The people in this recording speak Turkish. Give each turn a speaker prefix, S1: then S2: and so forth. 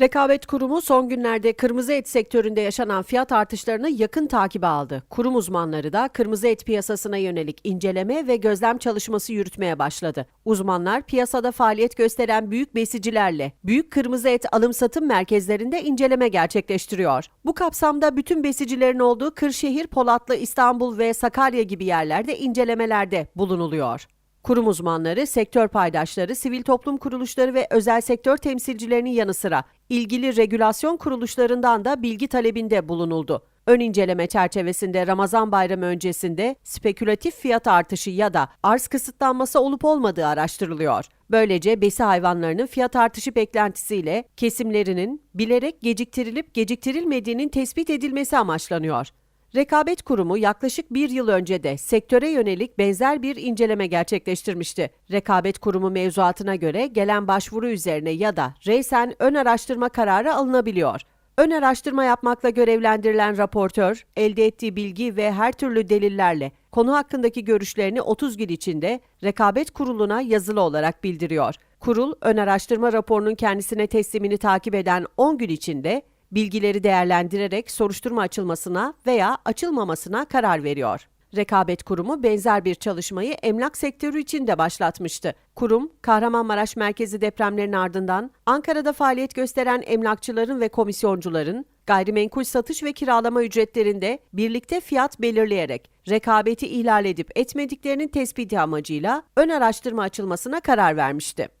S1: Rekabet Kurumu son günlerde kırmızı et sektöründe yaşanan fiyat artışlarını yakın takibe aldı. Kurum uzmanları da kırmızı et piyasasına yönelik inceleme ve gözlem çalışması yürütmeye başladı. Uzmanlar piyasada faaliyet gösteren büyük besicilerle büyük kırmızı et alım-satım merkezlerinde inceleme gerçekleştiriyor. Bu kapsamda bütün besicilerin olduğu Kırşehir, Polatlı, İstanbul ve Sakarya gibi yerlerde incelemelerde bulunuluyor. Kurum uzmanları, sektör paydaşları, sivil toplum kuruluşları ve özel sektör temsilcilerinin yanı sıra ilgili regülasyon kuruluşlarından da bilgi talebinde bulunuldu. Ön inceleme çerçevesinde Ramazan bayramı öncesinde spekülatif fiyat artışı ya da arz kısıtlanması olup olmadığı araştırılıyor. Böylece besi hayvanlarının fiyat artışı beklentisiyle kesimlerinin bilerek geciktirilip geciktirilmediğinin tespit edilmesi amaçlanıyor. Rekabet Kurumu yaklaşık bir yıl önce de sektöre yönelik benzer bir inceleme gerçekleştirmişti. Rekabet Kurumu mevzuatına göre gelen başvuru üzerine ya da reysen ön araştırma kararı alınabiliyor. Ön araştırma yapmakla görevlendirilen raportör, elde ettiği bilgi ve her türlü delillerle konu hakkındaki görüşlerini 30 gün içinde Rekabet Kurulu'na yazılı olarak bildiriyor. Kurul, ön araştırma raporunun kendisine teslimini takip eden 10 gün içinde bilgileri değerlendirerek soruşturma açılmasına veya açılmamasına karar veriyor. Rekabet Kurumu benzer bir çalışmayı emlak sektörü için de başlatmıştı. Kurum, Kahramanmaraş merkezi depremlerin ardından Ankara'da faaliyet gösteren emlakçıların ve komisyoncuların gayrimenkul satış ve kiralama ücretlerinde birlikte fiyat belirleyerek rekabeti ihlal edip etmediklerinin tespiti amacıyla ön araştırma açılmasına karar vermişti.